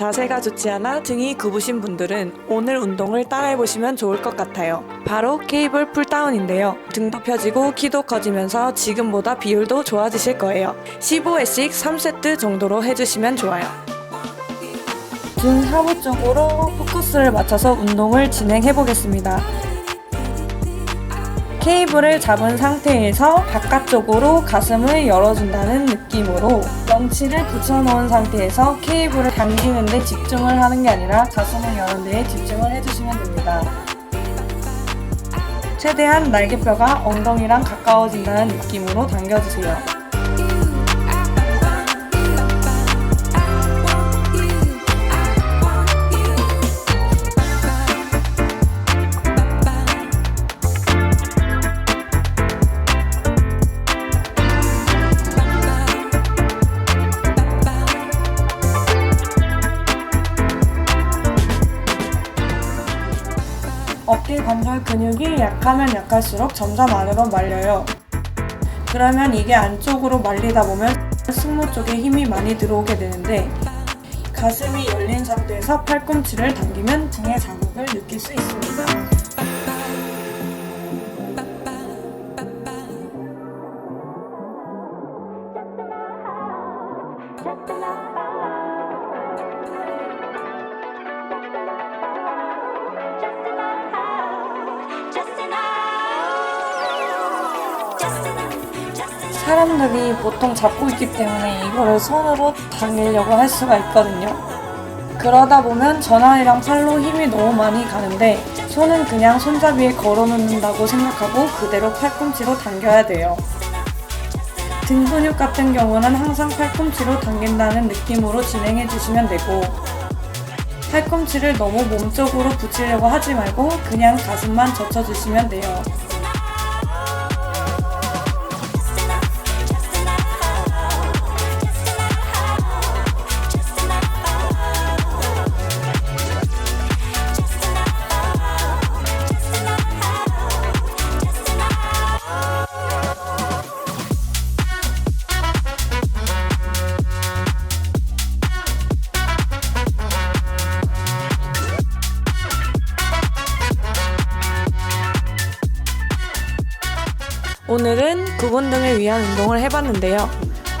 자세가 좋지 않아 등이 굽으신 분들은 오늘 운동을 따라해보시면 좋을 것 같아요. 바로 케이블 풀다운인데요. 등도 펴지고 키도 커지면서 지금보다 비율도 좋아지실 거예요. 15회씩 3세트 정도로 해주시면 좋아요. 등 하부 쪽으로 포커스를 맞춰서 운동을 진행해 보겠습니다. 케이블을 잡은 상태에서 바깥쪽으로 가슴을 열어준다는 느낌으로 명치를 붙여놓은 상태에서 케이블을 당기는 데 집중을 하는 게 아니라 가슴을 여는 데에 집중을 해주시면 됩니다. 최대한 날개뼈가 엉덩이랑 가까워진다는 느낌으로 당겨주세요. 어깨 관절 근육이 약하면 약할수록 점점 안으로 말려요. 그러면 이게 안쪽으로 말리다 보면 승모 쪽에 힘이 많이 들어오게 되는데 가슴이 열린 상태에서 팔꿈치를 당기면 등의 자극을 느낄 수 있습니다. 사람들이 보통 잡고 있기 때문에 이거를 손으로 당기려고 할 수가 있거든요. 그러다 보면 전환이랑 팔로 힘이 너무 많이 가는데 손은 그냥 손잡이에 걸어 놓는다고 생각하고 그대로 팔꿈치로 당겨야 돼요. 등 근육 같은 경우는 항상 팔꿈치로 당긴다는 느낌으로 진행해 주시면 되고 팔꿈치를 너무 몸쪽으로 붙이려고 하지 말고 그냥 가슴만 젖혀주시면 돼요. 오늘은 구분 등을 위한 운동을 해봤는데요.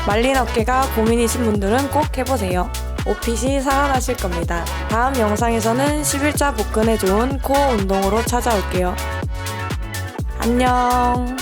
말린 어깨가 고민이신 분들은 꼭 해보세요. 오핏이 살아나실 겁니다. 다음 영상에서는 11자 복근에 좋은 코어 운동으로 찾아올게요. 안녕.